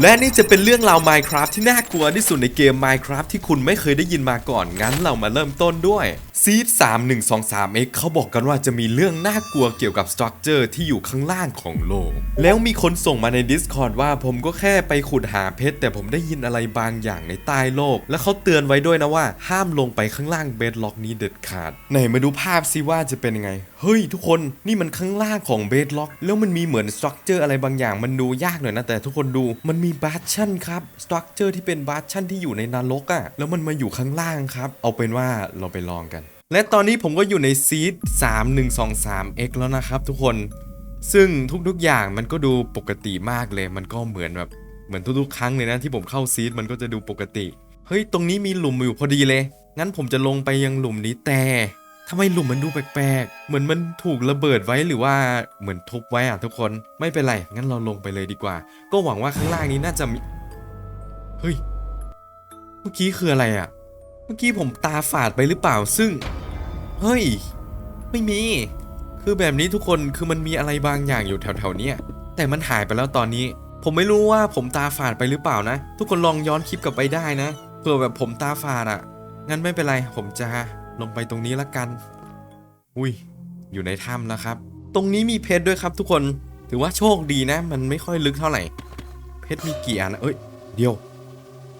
และนี่จะเป็นเรื่องราว Minecraft ที่น่ากลัวที่สุดในเกม Minecraft ที่คุณไม่เคยได้ยินมาก่อน งั้นเรามาเริ่มต้นด้วย Seed 3123x เขาบอกกันว่าจะมีเรื่องน่ากลัวเกี่ยวกับ Structure ที่อยู่ข้างล่างของโลก แล้วมีคนส่งมาใน Discord ว่าผมก็แค่ไปขุดหาเพชร แต่ผมได้ยินอะไรบางอย่างในใต้โลก และเขาเตือนไว้ด้วยนะว่าห้ามลงไปข้างล่างเบดล็อกนี้เด็ดขาด ไหนมาดูภาพซิว่าจะเป็นยังไง เฮ้ยทุกคนนี่มันข้างล่างของเบดล็อก แล้วมันมีเหมือนสตรัคเจอร์อะไรบางอย่างมันดูยากหน่อยนะแต่ทุกคนดูมันมีบาร์ชันครับสตรัคเจอร์ที่เป็นบาร์ชันที่อยู่ในนรกอะ่ะแล้วมันมาอยู่ข้างล่างครับ เอาเป็นว่าเราไปลองกัน และตอนนี้ผมก็อยู่ในซีด 3123x แล้วนะครับ ทุกคน ซึ่งทุกๆอย่างมันก็ดูปกติมากเลยมันก็เหมือนแบบเหมือนทุกๆครั้งเลยนะที่ผมเข้าซีดมันก็จะดูปกติเฮ้ยตรงนี้มีหลุมอยู่พอดีเลย งั้นผมจะลงไปยังหลุมนี้แต่ ทำไมหลุมมันดูแปลกๆ เหมือนมันถูกระเบิดไว้หรือว่าเหมือนทุบไว้อะทุกคน ไม่เป็นไร งั้นเราลงไปเลยดีกว่า ก็หวังว่าข้างล่างนี้น่าจะมี เฮ้ย เมื่อกี้คืออะไรอะเมื่อกี้ผมตาฝาดไปหรือเปล่า ซึ่ง เฮ้ย ไม่มี คือแบบนี้ทุกคน คือมันมีอะไรบางอย่างอยู่แถวๆนี้แต่มันหายไปแล้วตอนนี้ ผมไม่รู้ว่าผมตาฝาดไปหรือเปล่านะ ทุกคนลองย้อนคลิปกลับไปได้นะ เผื่อแบบผมตาฝาดอะ งั้นไม่เป็นไร ผมจะ ลงไปตรงนี้ละกัน อุ้ย อยู่ในถ้ำแล้วครับ ตรงนี้มีเพชรด้วยครับทุกคน ถือว่าโชคดีนะ มันไม่ค่อยลึกเท่าไหร่ เพชรมีกี่อันะเอ้ย เดี๋ยว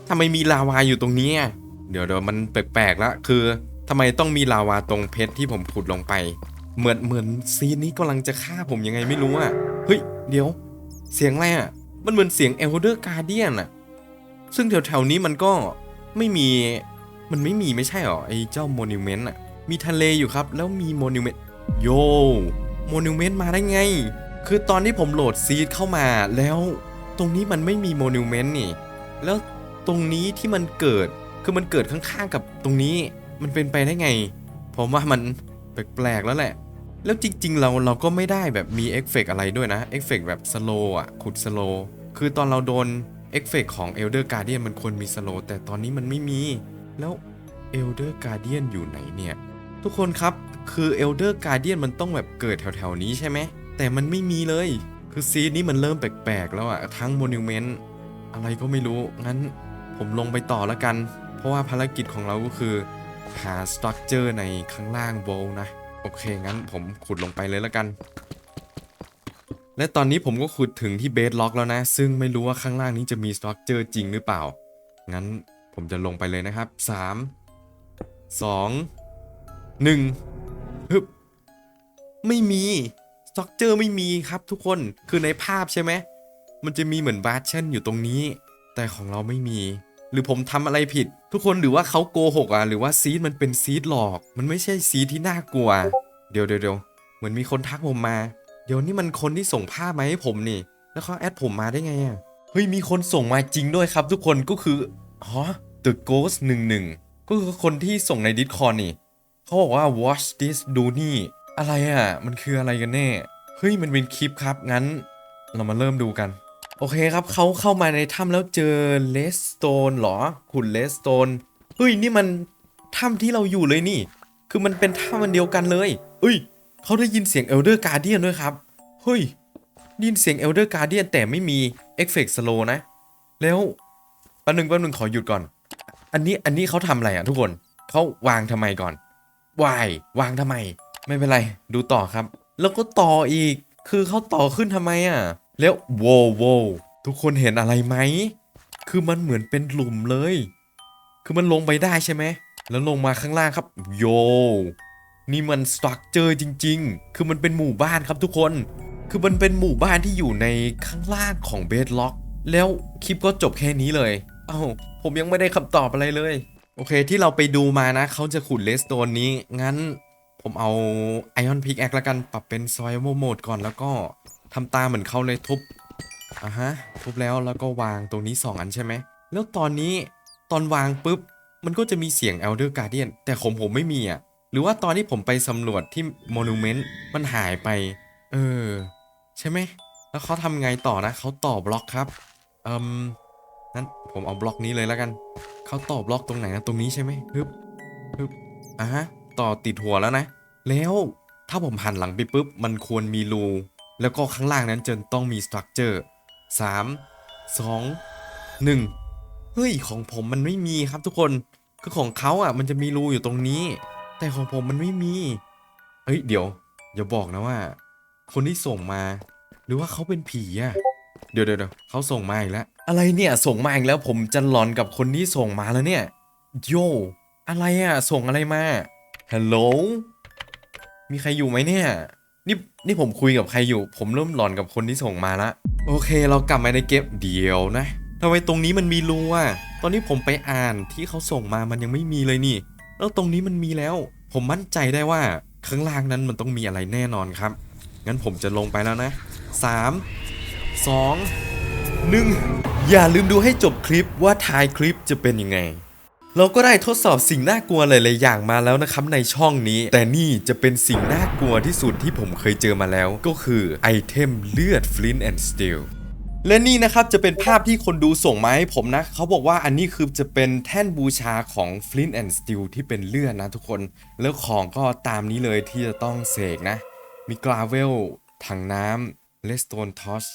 ทำไมมีลาวาอยู่ตรงนี้อะเดี๋ยวเดี๋ยวมันแปลกๆละ คือทำไมต้องมีลาวาตรงเพชรที่ผมขุดลงไป เหมือนเหมือนซีนนี้กำลังจะฆ่าผมยังไงไม่รู้อะ เฮ้ย เดี๋ยว เสียงอะไรอะ มันเหมือนเสียง Elder Guardian อะซึ่งแถวๆนี้มันก็ไม่มี มันไม่มีไม่ใช่หรอไอ้เจ้า Monument อะมีทะเลอยู่ครับ แล้วมี Monument โย Monument มาได้ไง คือตอนที่ผมโหลดซีดเข้ามาแล้วตรงนี้มันไม่มี Monument นี่ แล้วตรงนี้ที่มันเกิดคือมันเกิดข้างๆกับตรงนี้มันเป็นไปได้ไง ผมว่ามันแปลกๆแล้วแหละ แล้วจริง ๆ เราเราก็ไม่ได้แบบมีเอฟเฟกต์อะไรด้วยนะเอฟเฟกต์แบบสโลอะขุดสโลคือตอนเราโดนเอฟเฟกต์ของ Elder Guardian มันควรมีสโลแต่ตอนนี้มันไม่มี แล้ว Elder Guardian อยู่ไหนเนี่ย ทุกคนครับคือ Elder Guardian มันต้องแบบเกิดแถวๆนี้ใช่ไหม แต่มันไม่มีเลย คือซีดนี้มันเริ่มแปลกๆแล้วอะทั้ง Monument อะไรก็ไม่รู้ งั้นผมลงไปต่อแล้วกัน เพราะว่าภารกิจของเราก็คือ หาสตรัคเจอร์ในข้างล่างโบลนะ โอเค งั้นผมขุดลงไปเลยแล้วกัน และตอนนี้ผมก็ขุดถึงที่เบสล็อกแล้วนะ ซึ่งไม่รู้ว่าข้างล่างนี้จะมีสตรัคเจอร์จริงหรือเปล่า งั้นผมจะลงไปเลยนะครับ 3 2 1ฮึบไม่มีสตรัคเจอร์ไม่มีครับทุกคนคือในภาพใช่ไหมมันจะมีเหมือนบาร์เชนอยู่ตรงนี้ แต่ของเราไม่มี หรือผมทำอะไรผิด ทุกคนหรือว่าเขาโกหกอะหรือว่าซีดมันเป็นซีดหลอก มันไม่ใช่ซีดที่น่ากลัวเดี๋ยวเดี๋ยวเดี๋ยวเหมือนมีคนทักผมมา เดี๋ยวนี่มันคนที่ส่งภาพมาให้ผมนี่ แล้วเขาแอดผมมาได้ไงอะเฮ้ยมีคนส่งมาจริงด้วยครับทุกคนก็คือฮะ The Ghost 11 ก็คือคนที่ส่งใน Discord นี่เขาบอกว่า watch this ดูนี่ อะไรอะ มันคืออะไรกันแน่ เฮ้ย มันเป็นคลิปครับ งั้น เรามาเริ่มดูกัน โอเคครับเขาเข้ามาในถ้ำแล้วเจอเลสโตนหรอ ขุนเลสโตนเฮ้ย นี่มันถ้ำที่เราอยู่เลยนี่ คือมันเป็นถ้ำมันเดียวกันเลยเอ้ยเขาได้ยินเสียง Elder Guardian ด้วยครับ เฮ้ยได้ยินเสียง Elder Guardian แต่ไม่มีเอฟเฟกต์สโลนะ แล้วแป๊บนึงแป๊บนึงขอหยุดก่อน อันนี้อันนี้เขาทำอะไรอะทุกคนเขาวางทำไมก่อนวายวางทำไม ไม่เป็นไรดูต่อครับ แล้วก็ต่ออีกคือเขาต่อขึ้นทำไมอะ แล้วโวโวทุกคนเห็นอะไรไหมคือมันเหมือนเป็นหลุมเลย คือมันลงไปได้ใช่ไหมแล้วลงมาข้างล่างครับ โย นี่มันสตรัคเจอร์จริง ๆ คือมันเป็นหมู่บ้านครับทุกคน คือมันเป็นหมู่บ้านที่อยู่ในข้างล่างของเบสล็อก แล้วคลิปก็จบแค่นี้เลย อ้าผมยังไม่ได้คำตอบอะไรเลย โอเคที่เราไปดูมานะ เขาจะขุดเลสโตนนี้ งั้นผมเอาไอออนพิกแอคแล้วกันปรับเป็นซอยโมโหมดก่อนแล้วก็ทำตาเหมือนเขาเลยทุบอะฮะ ทุบแล้วแล้วก็วางตรงนี้ 2 อันใช่ไหม แล้วตอนนี้ตอนวางปุ๊บ มันก็จะมีเสียง Elder Guardian แต่ของผมไม่มีอะ หรือว่าตอนที่ผมไปสำรวจที่ Monument มันหายไป เออ ใช่ไหม แล้วเขาทำไงต่อนะ เขาต่อบล็อกครับ เอืม ผมเอาบล็อกนี้เลยแล้วกัน เขาต่อบล็อกตรงไหนนะตรงนี้ใช่ไหมฮึบฮึบอะฮะต่อติดหัวแล้วนะ แล้วถ้าผมหันหลังไปปุ๊บ มันควรมีรูแล้วก็ข้างล่างนั้นจะต้องมีสตรัคเจอร์สามสองหนึ่งเฮ้ยของผมมันไม่มีครับทุกคนคือของเขาอะ มันจะมีรูอยู่ตรงนี้ แต่ของผมมันไม่มีเฮ้ยเดี๋ยวอย่าบอกนะว่า คนที่ส่งมา หรือว่าเขาเป็นผีอะ เดี๋ยวเดี๋ยวเดี๋ยวเขาส่งมาอีกแล้ว อะไรเนี่ยส่งมาอีกแล้วผมจะหลอนกับคนที่ส่งมาแล้วเนี่ย โย อะไรอะ ส่งอะไรมาฮัลโหลมีใครอยู่ไหมเนี่ยนี่นี่ผมคุยกับใครอยู่ ผมเริ่มหลอนกับคนที่ส่งมาละโอเค เรากลับมาในเกมเดียวนะทำไมตรงนี้มันมีรูอะตอนนี้ผมไปอ่านที่เขาส่งมามันยังไม่มีเลยนี่ แล้วตรงนี้มันมีแล้ว ผมมั่นใจได้ว่าข้างล่างนั้นมันต้องมีอะไรแน่นอนครับ งั้นผมจะลงไปแล้วนะ 3 2 1 อย่าลืมดูให้จบคลิปว่าท้ายคลิปจะเป็นยังไง เราก็ได้ทดสอบสิ่งน่ากลัวหลายๆอย่างมาแล้วนะครับในช่องนี้ แต่นี่จะเป็นสิ่งน่ากลัวที่สุดที่ผมเคยเจอมาแล้ว ก็คือไอเทมเลือด Flint and Steel และนี่นะครับจะเป็นภาพที่คนดูส่งมาให้ผมนะ เขาบอกว่าอันนี้คือจะเป็นแท่นบูชาของ Flint and Steel ที่เป็นเลือดนะทุกคน แล้วของก็ตามนี้เลยที่จะต้องเสกนะ มีกราเวลถังน้ำเลสโตนทอช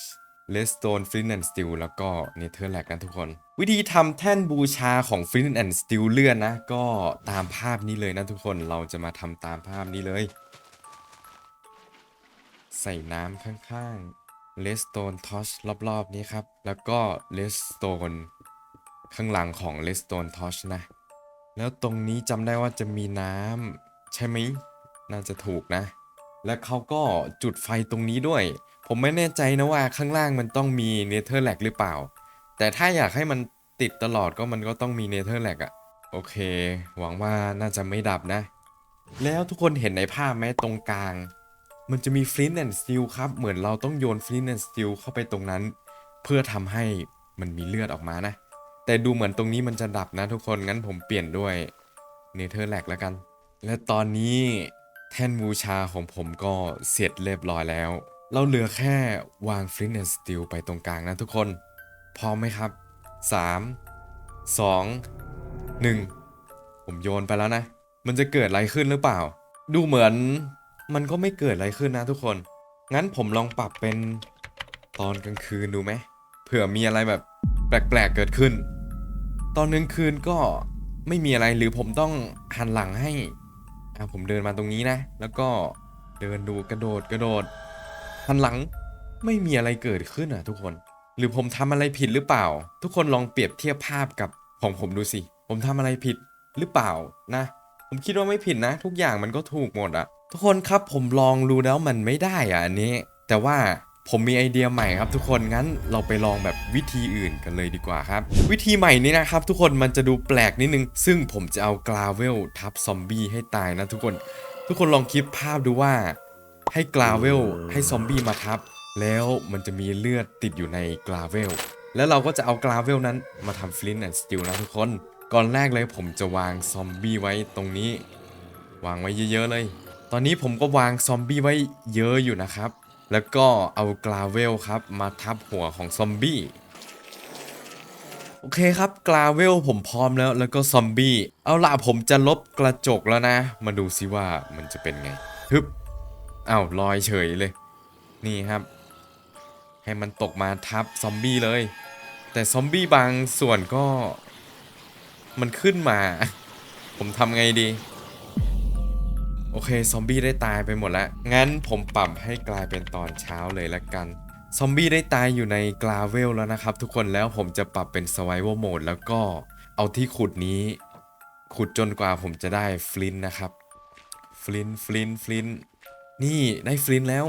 เลสโตนฟลินแอนด์สตีลแล้วก็เนเธอร์แลกนะทุกคน วิธีทำแท่นบูชาของฟลินแอนด์สตีลเลื่อนนะ ก็ตามภาพนี้เลยนะทุกคนเราจะมาทำตามภาพนี้เลย ใส่น้ำข้างๆเลสโตนทอชรอบๆนี้ครับ แล้วก็เลสโตนข้างหลังของเลสโตนทอชนะ แล้วตรงนี้จำได้ว่าจะมีน้ำใช่ไหมน่าจะถูกนะ และเขาก็จุดไฟตรงนี้ด้วย ผมไม่แน่ใจนะว่าข้างล่างมันต้องมีเนเธอร์แลกหรือเปล่า แต่ถ้าอยากให้มันติดตลอดก็มันก็ต้องมีเนเธอร์แลกอะโอเค หวังว่าน่าจะไม่ดับนะ แล้วทุกคนเห็นในภาพไหมตรงกลาง มันจะมีฟลินแอนด์สตีลครับเหมือนเราต้องโยนฟลินแอนด์สตีลเข้าไปตรงนั้น เพื่อทำให้มันมีเลือดออกมานะ แต่ดูเหมือนตรงนี้มันจะดับนะทุกคนงั้นผมเปลี่ยนด้วยเนเธอร์แลกแล้วกัน และตอนนี้ แท่นบูชาของผมก็เสร็จเรียบร้อยแล้ว เราเหลือแค่วางฟลินแอนด์สตีลไปตรงกลางนะทุกคน พร้อมไหมครับ 3 2 1 ผมโยนไปแล้วนะ มันจะเกิดอะไรขึ้นหรือเปล่า ดูเหมือนมันก็ไม่เกิดอะไรขึ้นนะทุกคน งั้นผมลองปรับเป็นตอนกลางคืนดูไหมเผื่อมีอะไรแบบแปลกๆเกิดขึ้น ตอนกลางคืนก็ไม่มีอะไรหรือผมต้องหันหลังให้ อะผมเดินมาตรงนี้นะ แล้วก็เดินดูกระโดดกระโดดหันหลังไม่มีอะไรเกิดขึ้นอะทุกคน หรือผมทำอะไรผิดหรือเปล่า ทุกคนลองเปรียบเทียบภาพกับของผมดูสิ ผมทำอะไรผิดหรือเปล่านะ ผมคิดว่าไม่ผิดนะ ทุกอย่างมันก็ถูกหมดอะ ทุกคนครับผมลองดูแล้วมันไม่ได้อะอันนี้ แต่ว่า ผมมีไอเดียใหม่ครับทุกคนงั้นเราไปลองแบบวิธีอื่นกันเลยดีกว่าครับ วิธีใหม่นี้นะครับ ทุกคนมันจะดูแปลกนิดนึง ซึ่งผมจะเอากราเวลทับซอมบี้ให้ตายนะทุกคน ทุกคนลองคิดภาพดูว่า ให้กราเวลให้ซอมบี้มาทับ แล้วมันจะมีเลือดติดอยู่ในกราเวลแล้วเราก็จะเอากราเวลนั้นมาทำฟลินแอนด์สติลนะทุกคน ก่อนแรกเลยผมจะวางซอมบี้ไว้ตรงนี้ วางไว้เยอะๆเลย ตอนนี้ผมก็วางซอมบี้ไว้เยอะอยู่นะครับ แล้วก็เอากราเวลครับมาทับหัวของซอมบี้โอเคครับกราเวลผมพร้อมแล้วแล้วก็ซอมบี้เอาล่ะผมจะลบกระจกแล้วนะ มาดูซิว่ามันจะเป็นไงฮึบอ้าวลอยเฉยเลย นี่ครับ ให้มันตกมาทับซอมบี้เลย แต่ซอมบี้บางส่วนก็ มันขึ้นมา ผมทำไงดี โอเค ซอมบี้ได้ตายไปหมดแล้ว งั้นผมปรับให้กลายเป็นตอนเช้าเลยละกัน ซอมบี้ได้ตายอยู่ในกราเวลแล้วนะครับ ทุกคนแล้วผมจะปรับเป็น Survival Mode แล้วก็เอาที่ขุดนี้ ขุดจนกว่าผมจะได้ฟลินต์นะครับ ฟลินต์ฟลินต์ฟลินต์นี่ได้ฟลินต์แล้ว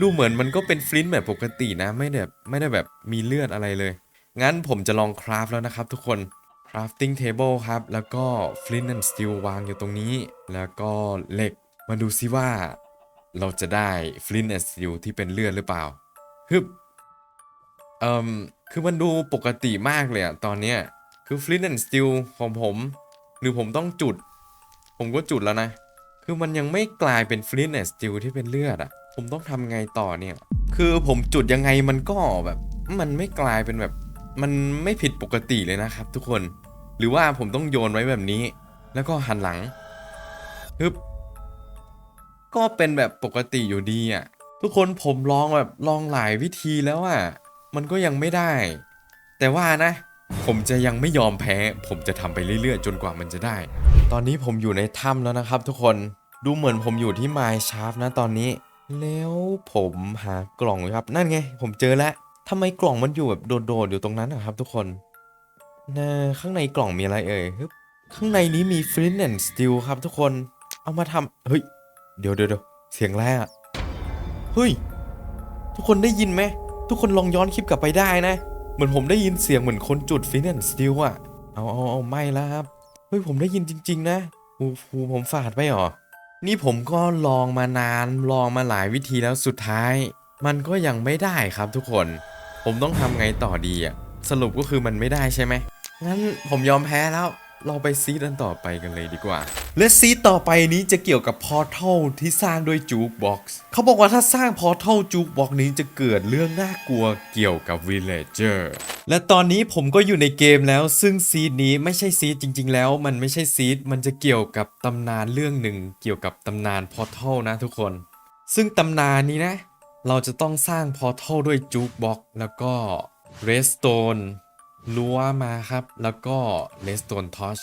ดูเหมือนมันก็เป็นฟลินต์แบบปกตินะ ไม่ได้แบบไม่ได้แบบมีเลือดอะไรเลย งั้นผมจะลองคราฟแล้วนะครับ ทุกคน crafting table ครับ แล้วก็ flint and steel วางอยู่ตรงนี้ แล้วก็เหล็ก มาดูซิว่า เราจะได้ flint and steel ที่เป็นเลือดหรือเปล่าฮึบเอ่มคือมันดูปกติมากเลยอะตอนเนี้ย คือ flint and steel ของผม หรือผมต้องจุด ผมก็จุดแล้วนะ คือมันยังไม่กลายเป็น flint and steel ที่เป็นเลือดอะผมต้องทำไงต่อเนี่ย คือผมจุดยังไงมันก็แบบ มันไม่กลายเป็นแบบ มันไม่ผิดปกติเลยนะครับ ทุกคน หรือว่าผมต้องโยนไว้แบบนี้ แล้วก็หันหลังฮึบก็เป็นแบบปกติอยู่ดีอะ ทุกคนผมลองแบบลองหลายวิธีแล้วอะ มันก็ยังไม่ได้ แต่ว่านะ ผมจะยังไม่ยอมแพ้ ผมจะทำไปเรื่อยๆ จนกว่ามันจะได้ ตอนนี้ผมอยู่ในถ้ำแล้วนะครับ ทุกคน ดูเหมือนผมอยู่ที่ไมชาร์ฟนะตอนนี้ แล้วผมหากล่องครับ นั่นไง ผมเจอแล้ว ทำไมกล่องมันอยู่แบบโดดๆอยู่ตรงนั้นนะครับ ทุกคนน่าข้างในกล่องมีอะไรเอ่ยฮึบข้างในนี้มี flint and steel ครับ ทุกคนเอามาทำเฮ้ย เดี๋ยวเดี๋ยวเดี๋ยวเสียงแรกอะเฮ้ย ทุกคนได้ยินไหม ทุกคนลองย้อนคลิปกลับไปได้นะ เหมือนผมได้ยินเสียงเหมือนคนจุดฟินแอนสติลอะเอาเอาเอาไม่แล้วครับ เฮ้ย ผมได้ยินจริง ๆ นะโอ้โหผมฝาดไปหรอ นี่ผมก็ลองมานาน ลองมาหลายวิธีแล้วสุดท้าย มันก็ยังไม่ได้ครับทุกคน ผมต้องทำไงต่อดีอะสรุปก็คือมันไม่ได้ใช่ไหม งั้นผมยอมแพ้แล้ว เราไปซีดอันต่อไปกันเลยดีกว่า และซีดต่อไปนี้จะเกี่ยวกับพอร์ทัลที่สร้างด้วยจูกบ็อกซ์เขาบอกว่าถ้าสร้างพอร์ทัลจูกบ็อกซ์นี้จะเกิดเรื่องน่ากลัวเกี่ยวกับวิลเลเจอร์และตอนนี้ผมก็อยู่ในเกมแล้ว ซึ่งซีดนี้ไม่ใช่ซีดจริง ๆ แล้ว มันไม่ใช่ซีดมันจะเกี่ยวกับตำนานเรื่องหนึ่งเกี่ยวกับตำนานพอร์ทัลนะทุกคน ซึ่งตำนานนี้นะ เราจะต้องสร้างพอร์ทัลด้วยจูกบ็อกแล้วก็เรสโตนรั้วมาครับ แล้วก็เลสโตนทอช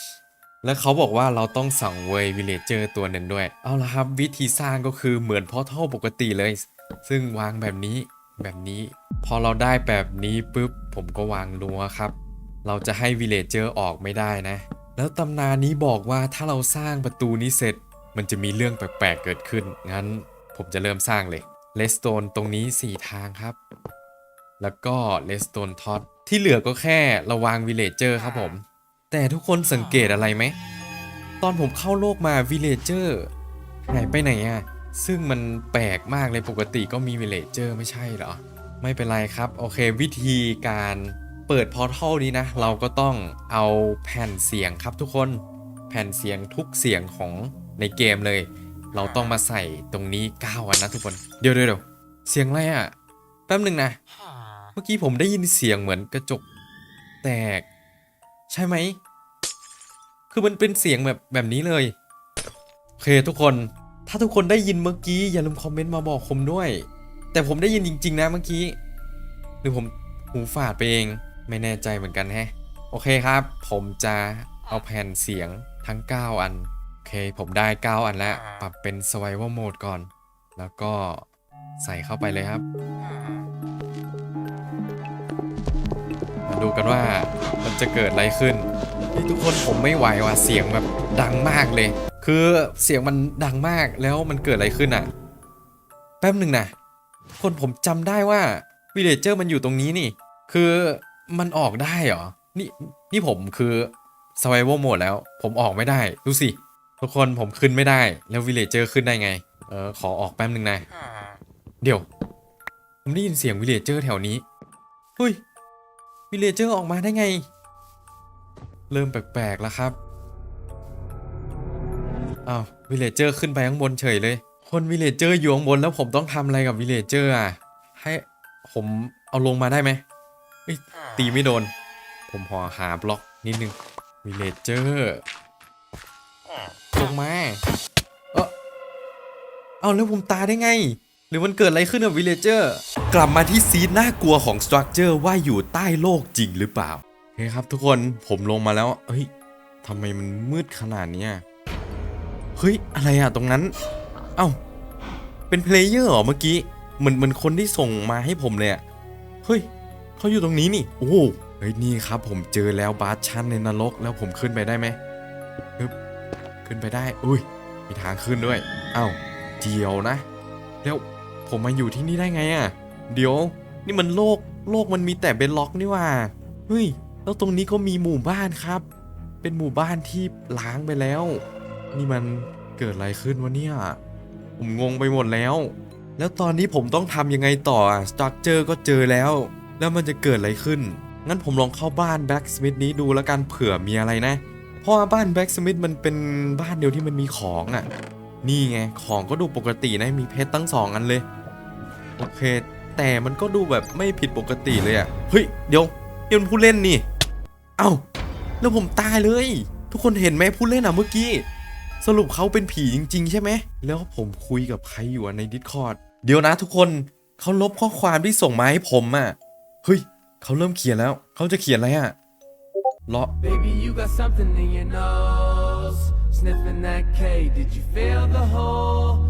และเขาบอกว่าเราต้องสั่งเวยวิลเลเจอร์ตัวหนึ่งด้วย เอาละครับ วิธีสร้างก็คือเหมือนพอทัลปกติเลย ซึ่งวางแบบนี้แบบนี้ พอเราได้แบบนี้ปุ๊บ ผมก็วางรั้วครับ เราจะให้วิลเลเจอร์ออกไม่ได้นะ แล้วตำนานนี้บอกว่าถ้าเราสร้างประตูนี้เสร็จ มันจะมีเรื่องแปลกๆเกิดขึ้น งั้นผมจะเริ่มสร้างเลย เลสโตนตรงนี้ 4 ทางครับ แล้วก็เลสโตนท็อตที่เหลือก็แค่ระวางวิลเลเจอร์ครับผม แต่ทุกคนสังเกตอะไรไหม ตอนผมเข้าโลกมาวิลเลเจอร์หายไปไหนอะซึ่งมันแปลกมากเลยปกติก็มีวิลเลเจอร์ไม่ใช่เหรอ ไม่เป็นไรครับ โอเควิธีการเปิดพอร์ทัลนี้นะ เราก็ต้องเอาแผ่นเสียงครับทุกคน แผ่นเสียงทุกเสียงของในเกมเลย เราต้องมาใส่ตรงนี้9อันนะทุกคน เดี๋ยวเดี๋ยวเดี๋ยวเสียงอะไรอะแป๊บหนึ่งนะ เมื่อกี้ผมได้ยินเสียงเหมือนกระจกแตก ใช่ไหม คือมันเป็นเสียงแบบแบบนี้เลย โอเคทุกคน ถ้าทุกคนได้ยินเมื่อกี้อย่าลืมคอมเมนต์มาบอกผมด้วย แต่ผมได้ยินจริง ๆ นะเมื่อกี้ หรือผมหูฝาดไปเอง ไม่แน่ใจเหมือนกันแฮะ โอเคครับ ผมจะเอาแผ่นเสียงทั้ง 9 อันโอ เค ผมได้ 9 อันแล้ว ปรับเป็น survival mode ก่อน แล้วก็ใส่เข้าไปเลยครับ มาดูกันว่ามันจะเกิดอะไรขึ้นเฮ้ยทุกคนผมไม่ไหวว่ะเสียงแบบดังมากเลย คือเสียงมันดังมากแล้วมันเกิดอะไรขึ้นอะ แป๊บหนึ่งนะทุกคนผมจำได้ว่าวิลเลเจอร์มันอยู่ตรงนี้นี่ คือมันออกได้เหรอ นี่นี่ผมคือ survival mode แล้ว ผมออกไม่ได้ ดูสิ ทุกคนผมขึ้นไม่ได้ แล้ววิลเลเจอร์ขึ้นได้ไง เออ ขอออกแป๊บหนึ่งนะเดี๋ยว ผมได้ยินเสียงวิลเลเจอร์แถวนี้ เฮ้ย วิลเลเจอร์ออกมาได้ไง เริ่มแปลกๆแล้วครับอ้าววิลเลเจอร์ขึ้นไปข้างบนเฉยเลย คนวิลเลเจอร์อยู่ข้างบนแล้วผมต้องทำอะไรกับวิลเลเจอร์อะ ให้ผมเอาลงมาได้ไหมเอ้ยตีไม่โดน ผมพอหาบล็อกนิดนึงวิลเลเจอร์ล งมา เออเอาแล้วผมตายได้ไง หรือมันเกิดอะไรขึ้นกับวิลเลเจอร์ กลับมาที่ซีดน่ากลัวของสตรัคเจอร์ว่าอยู่ใต้โลกจริงหรือเปล่าโอเคครับทุกคนผมลงมาแล้วเฮ้ยทำไมมันมืดขนาดเนี้ยเฮ้ย อะไรอะตรงนั้น เอ้า เป็นเพลเยอร์เหรอเมื่อกี้ เหมือนเหมือนคนที่ส่งมาให้ผมเลยอะเฮ้ยเขาอยู่ตรงนี้นี่ โอ้โหเฮ้ยนี่ครับ ผมเจอแล้วบาสชันในนรกแล้วผมขึ้นไปได้ไหมฮึบ ขึ้นไปได้ อุ้ย มีทางขึ้นด้วย เอ้าเดียวนะ แล้วผมมาอยู่ที่นี่ได้ไงอะ่ะ เดี๋ยว นี่มันโลก โลกมันมีแต่เบนล็อกนี่ว่า เฮ้ย แล้วตรงนี้ก็มีหมู่บ้านครับ เป็นหมู่บ้านที่ล้างไปแล้ว นี่มันเกิดอะไรขึ้นวะเนี่ย ผมงงไปหมดแล้ว แล้วตอนนี้ผมต้องทำยังไงต่อสตรัคเจอร์ก็เจอแล้ว แล้วมันจะเกิดอะไรขึ้น งั้นผมลองเข้าบ้านแบ็กสมิธนี้ดูแล้วกันเผื่อมีอะไรนะ ราะว่าบ้านแบ็กสมิธมันเป็นบ้านเดียวที่มันมีของอะ นี่ไง ของก็ดูปกตินะมีเพชรตั้งสองอันเลย โอเค แต่มันก็ดูแบบไม่ผิดปกติเลยอะ่ะ เฮ้ย เดี๋ยวนี่มันผู้เล่นนี่ เอ้า แล้วผมตายเลย ทุกคนเห็นไหมผู้เล่นอะเมื่อกี้ สรุปเขาเป็นผีจริง ๆ ใช่ไหม แล้วผมคุยกับใครอยู่ใน Discord เดี๋ยวนะทุกคนเขาลบข้อความที่ส่งมาให้ผมอะ่ะ เฮ้ยเขาเริ่มเขียนแล้ว เขาจะเขียนอะไรอะเ Baby, you got something in your nose. Sniffing that K, did you feel the hole?